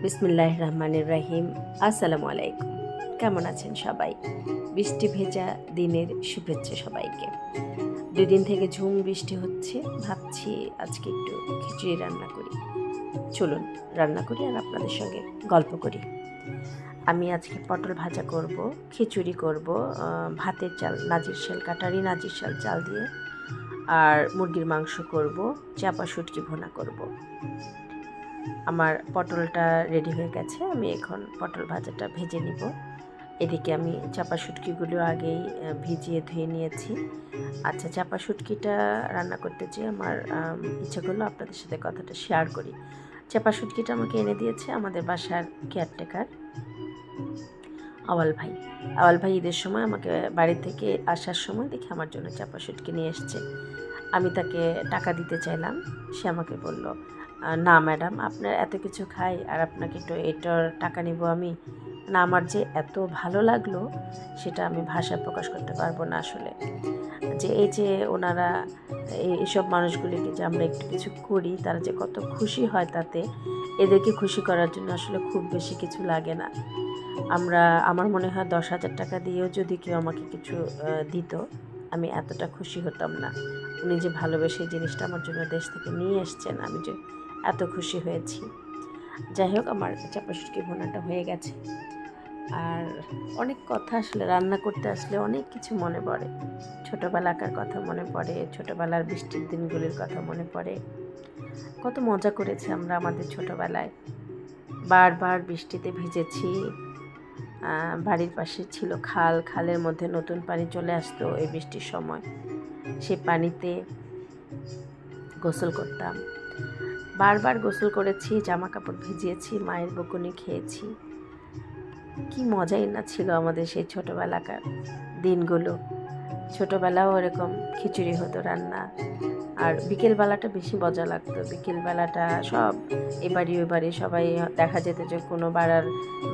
বিসমিল্লাহ রহমানুর রাহিম। আসসালামু আলাইকুম। কেমন আছেন সবাই? বৃষ্টি ভেজা দিনের শুভেচ্ছা সবাইকে। দুই দিন থেকে ঝুম বৃষ্টি হচ্ছে, ভাবছি আজকে একটু খিচুড়ি রান্না করি। চলুন, রান্না করি আর আপনাদের সঙ্গে গল্প করি। আমি আজকে পটল ভাজা করব, খিচুড়ি করব ভাতের চাল, নাজির শাল কাটারি, নাজির শাল চাল দিয়ে, আর মুরগির মাংস করব, চাপা শুটকি ভোনা করব। আমার পটলটা রেডি হয়ে গেছে। আমি এখন পটল ভাজাটা ভেজে নিব। এদিকে আমি চাপা শুটকিগুলো আগেই ভিজিয়ে ধুয়ে নিয়েছি। আচ্ছা চাপা শুটকিটা রান্না করতে চেয়ে আমার আম, ইচ্ছে করল আপনাদের সাথে কথাটা শেয়ার করি। চাপা শুটকিটা আমাকে এনে দিয়েছে আমাদের বাসার কেয়ারটেকার আওয়াল ভাই। আওয়াল ভাই ঈদের সময় আমাকে বাড়ি থেকে আসার সময় দেখি আমার জন্য চাপা শুটকি নিয়ে এসছে। আমি তাকে টাকা দিতে চাইলাম। সে আমাকে বলল না ম্যাডাম, আপনার এত কিছু খাই আর আপনাকে একটু এটার টাকা নিব আমি? না, আমার যে এত ভালো লাগল, সেটা আমি ভাষায় প্রকাশ করতে পারব না আসলে। যে এই যে ওনারা, এই- এইসব মানুষগুলিকে যে আমরা একটু কিছু করি, তারা যে কত খুশি হয় তাতে, এদেরকে খুশি করার জন্য আসলে খুব বেশি কিছু লাগে না। আমরা, আমার মনে হয় দশ হাজার টাকা দিয়েও যদি কেউ আমাকে কিছু দিত, আমি এতটা খুশি হতাম না। উনি যে ভালোবেসে জিনিসটা আমার জন্য দেশ থেকে নিয়ে এসছেন, আমি যে এত খুশি হয়েছি। যাই হোক, আমার চাপা শুটকি ভোনাটা হয়ে গেছে। আর অনেক কথা আসলে, রান্না করতে আসলে অনেক কিছু মনে পড়ে। ছোটোবেলাকার কথা মনে পড়ে, ছোটোবেলার বৃষ্টির দিনগুলির কথা মনে পড়ে। কত মজা করেছি আমরা আমাদের ছোটোবেলায়। বারবার বৃষ্টিতে ভিজেছি। বাড়ির পাশে ছিল খাল, খালের মধ্যে নতুন পানি চলে আসতো এই বৃষ্টির সময়। সে পানিতে গোসল করতাম। বারবার গোসল করেছি জামা কাপড় ভিজিয়েছি, মায়ের বকুনি খেয়েছি। কি মজাই না ছিল আমাদের সেই ছোটোবেলাকার দিনগুলো। ছোটোবেলাও এরকম খিচুড়ি হতো রান্না। আর বিকেলবেলাটা বেশি মজা লাগতো। বিকেলবেলাটা সব এ বাড়ি ওই বাড়ি সবাই দেখা যেত যে কোনো বাড়ার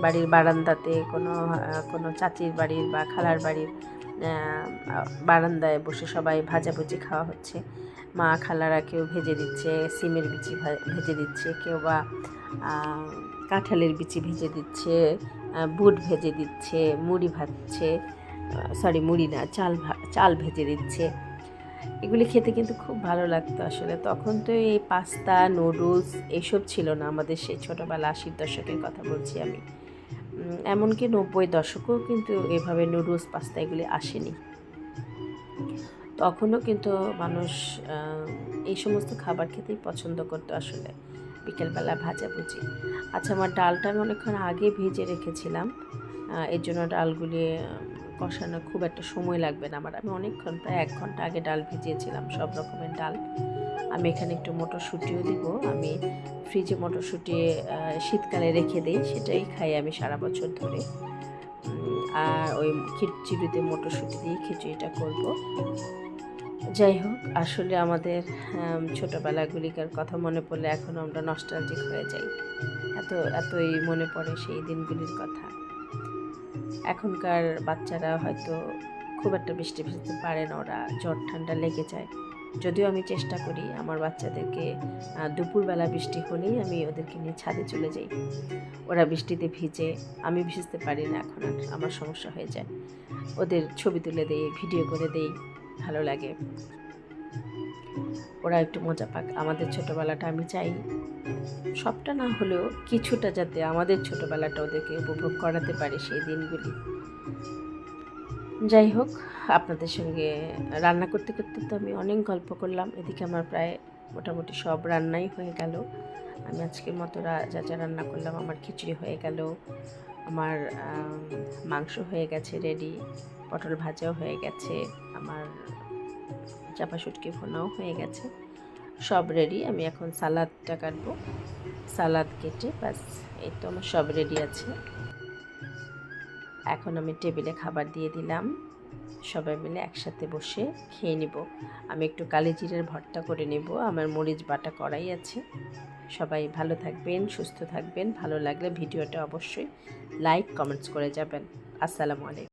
বাড়ির বারান্দাতে, কোনো কোনো চাচির বাড়ির বা খালার বাড়ির বারান্দায় বসে সবাই ভাজাভুজি খাওয়া হচ্ছে। মা খালারা কেউ ভেজে দিচ্ছে, সিমের বিচি ভেজে দিচ্ছে, কেউ বা কাঁঠালের বিচি ভেজে দিচ্ছে বুট ভেজে দিচ্ছে, মুড়ি ভাজছে সরি মুড়ি না, চাল চাল ভেজে দিচ্ছে। এগুলি খেতে কিন্তু খুব ভালো লাগতো আসলে। তখন তো এই পাস্তা, নুডলস এসব ছিল না আমাদের সেই ছোটোবেলা আশির দশকের কথা বলছি আমি। এমনকি নব্বই দশকেও কিন্তু এভাবে নুডলস, পাস্তা এগুলি আসেনি। তখনও কিন্তু মানুষ এই সমস্ত খাবার খেতেই পছন্দ করতো আসলে। বিকেলবেলা ভাজাভুজি আচ্ছা আমার ডালটা আমি অনেকক্ষণ আগে ভেজে রেখেছিলাম। এর জন্য ডালগুলি কষানো খুব একটা সময় লাগবে না আমার। আমি অনেকক্ষণ, প্রায় এক ঘণ্টা আগে ডাল ভিজিয়েছিলাম, সব রকমের ডাল। আমি এখানে একটু মটরশুঁটিও দিব। আমি ফ্রিজে মটরশুঁটি শীতকালে রেখে দিই, সেটাই খাই আমি সারা বছর ধরে। আর ওই খিচুড়িতে মটরশুঁটি দিয়ে খিচুড়িটা করব। যাই হোক আসলে আমাদের আম, ছোটবেলাগুলিকার কথা মনে পড়লে এখন আমরা নস্টালজিক হয়ে যাই। এত এতই মনে পড়ে সেই দিনগুলির কথা। এখনকার বাচ্চারা হয়তো খুব একটা বৃষ্টি ভিজতে পারে না ওরা জ্বর ঠান্ডা লেগে যায়। যদিও আমি চেষ্টা করি আমার বাচ্চাদেরকে দুপুরবেলা বৃষ্টি হলেই আমি ওদেরকে নিয়ে ছাদে চলে যাই। ওরা বৃষ্টিতে ভিজে আমি ভিজতে পারি না এখন আর আমার সমস্যা হয়ে যায়। ওদের ছবি তুলে দেই ভিডিও করে দেই। ভালো লাগে। ওরা একটু মজা পাক। আমাদের ছোটোবেলাটা আমি চাই সবটা না হলেও কিছুটা যাতে আমাদের ছোটোবেলাটা ওদেরকে উপভোগ করাতে পারে সেই দিনগুলি। যাই হোক, আপনাদের সঙ্গে রান্না করতে করতে তো আমি অনেক গল্প করলাম। এদিকে আমার প্রায় মোটামুটি সব রান্নাই হয়ে গেল। আমি আজকের মতো যা যা রান্না করলাম, আমার খিচুড়ি হয়ে গেল। আমার মাংস হয়ে গেছে রেডি পটল ভাজাও হয়ে গেছে, আমার চাপা শুটকি ভোনাও হয়ে গেছে। সব রেডি আমি এখন সালাদটা কাটবো। সালাদ কেটে ব্যাস, এই তো আমার সব রেডি আছে। এখন আমি টেবিলে খাবার দিয়ে দিলাম। সবাই মিলে একসাথে বসে খেয়ে নিব। আমি একটু কালি জিরের ভর্তা করে নেব, আমার মরিচ বাটা করাই আছে। সবাই ভালো থাকবেন, সুস্থ থাকবেন, ভালো লাগলে ভিডিওটা অবশ্যই লাইক কমেন্টস করে যাবেন। আসসালামু আলাইকুম।